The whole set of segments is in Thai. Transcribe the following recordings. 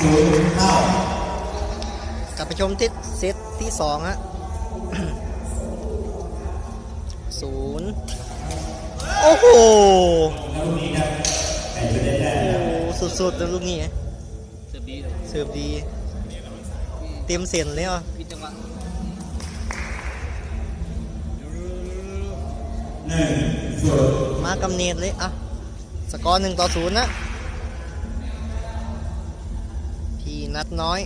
ศูนย์เท่ากลับไปชมที่เซตที่สองฮะศูนย์โอ้โหแล้วลูกนี้ครับใครจะได้แต้มโอ้โหสุดๆนะลูกนี้เสือบีเลยเสิร์ฟดี เต็มเส้นเลยอะพิจังหวะหนึ่งมากำเนิดเลยอะ สกอร์หนึ่งต่อศูนย์นะ นัดน้อย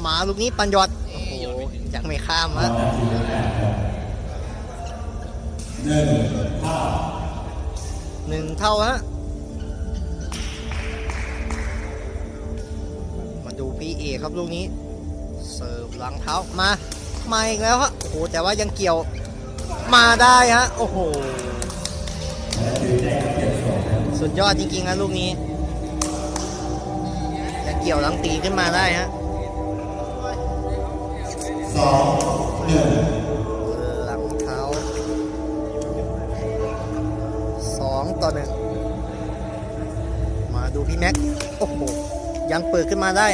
หมาลูกนี้ปันยอดโอ้โหยังไม่ข้ามฮะนนาทีละแต้มหนึ่งเท่าฮะมาดูพี่เอครับลูกนี้ เสิร์ฟหลังเท้ามามาอีกแล้วฮะโอ้โหแต่ว่ายังเกี่ยวมาได้ฮะโอ้โหและถือด้ครับเจ็ดสองครับสุดยอดจริงๆนะลูกนี้ เกี่ยวหลังตีขึ้นมาได้ฮะสองหนึ่งหลังเท้าสองต่อหนึ่งมาดูพี่แม็กโอ้โหยังเปิดขึ้นมาได้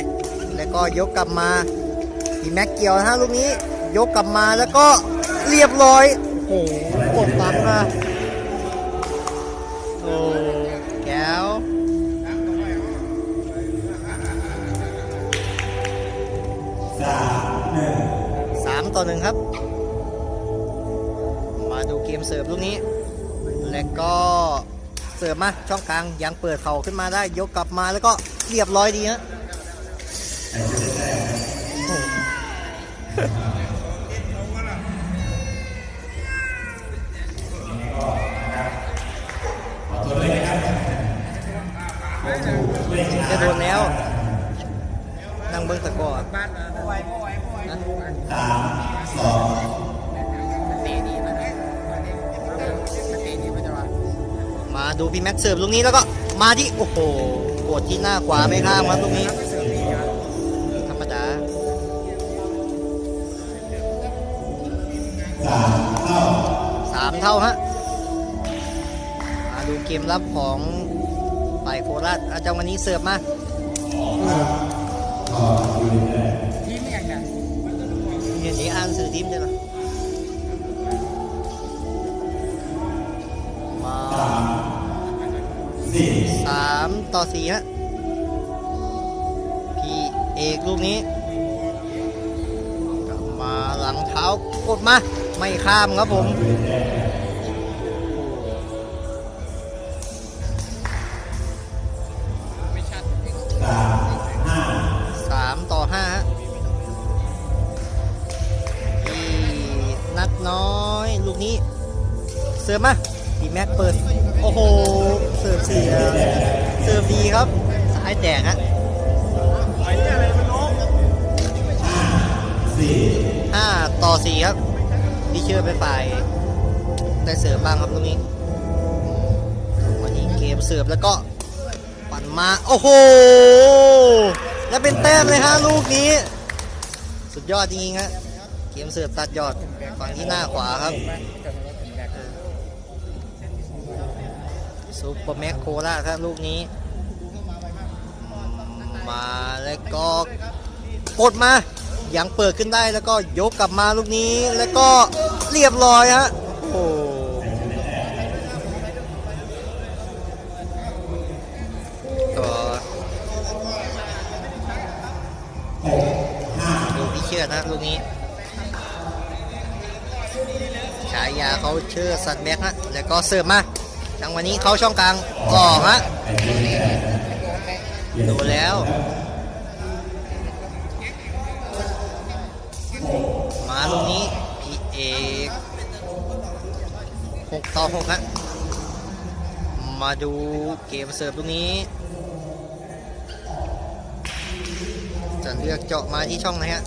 แล้วก็ยกกลับมาพี่แม็กเกี่ยวนะฮะลูกนี้ยกกลับมาแล้วก็เรียบร้อยโอ้โหกดตังนะ สามต่อหนึ่งครับ มาดูเกมเสิร์ฟลูกนี้ แล้วก็เสิร์ฟมาช่องกลางยังเปิดเข่าขึ้นมาได้ยกกลับมาแล้วก็เรียบร้อยดีฮะใครจะได้แต้มครับโอ้โหขอโทษด้วยนะครับด้วยชนะจะโดนแล้วนั่งเบิ้งตะกอบ้าน มาไม่ไหวไม่ไหวไม่ไหวนะสามสองมาดูพี่แม็กเสิร์ฟลูกนี้แล้วก็มาที่โอ้โหกดที่หน้าขวาไม่ข้ามครับลูกนี้เสือบีอะธรรมดาสามเท่าสามเท่าฮะมาดูเกมรับของฝ่ายโคราชอาจารย์วันนี้เสิร์ฟมา เดี๋ยวนี้อ่านสื่อทีมใช่ไหมมาสามสี่สามต่อสี่ฮะพี่เอกลูกนี้กลับมาหลังเท้ากดมา ไม่ข้ามครับผม นี้ เสิร์ฟมาพี่แม็กเปิด โอ้โห เสิร์ฟเสียเสิร์ฟดีครับ สายแตกฮะสี่ห้าต่อสี่ครับพี่เชื่อไปฝ่ายได้เสิร์ฟบ้างครับตรงนี้ วันนี้เกมเสิร์ฟแล้วก็ปั่นมา โอ้โห แล้วเป็นแต้มเลยฮะลูกนี้ สุดยอดจริงๆฮะ เกมเสิร์ฟตัดยอดฝั่งที่หน้าขวาครับซูเปอร์แม็กโคราครับลูกนี้ มาแล้วก็กดมายังเปิดขึ้นได้แล้วก็ยกกลับมาลูกนี้แล้วก็เรียบร้อยฮะโอ้โหก็ดูพี่เชื่อนะลูกนี้ายาเขาชื่อสัตว์แบ็กฮะแล้วก็เสิร์ฟมาจังวันนี้เขาช่องกลางออกฮะดูแล้วมาลูกนี้พี่เอกหกต่อหกฮะมาดูเกมเสิร์ฟลูกนี้จะเลือกเจาะมาที่ช่องไหนฮะ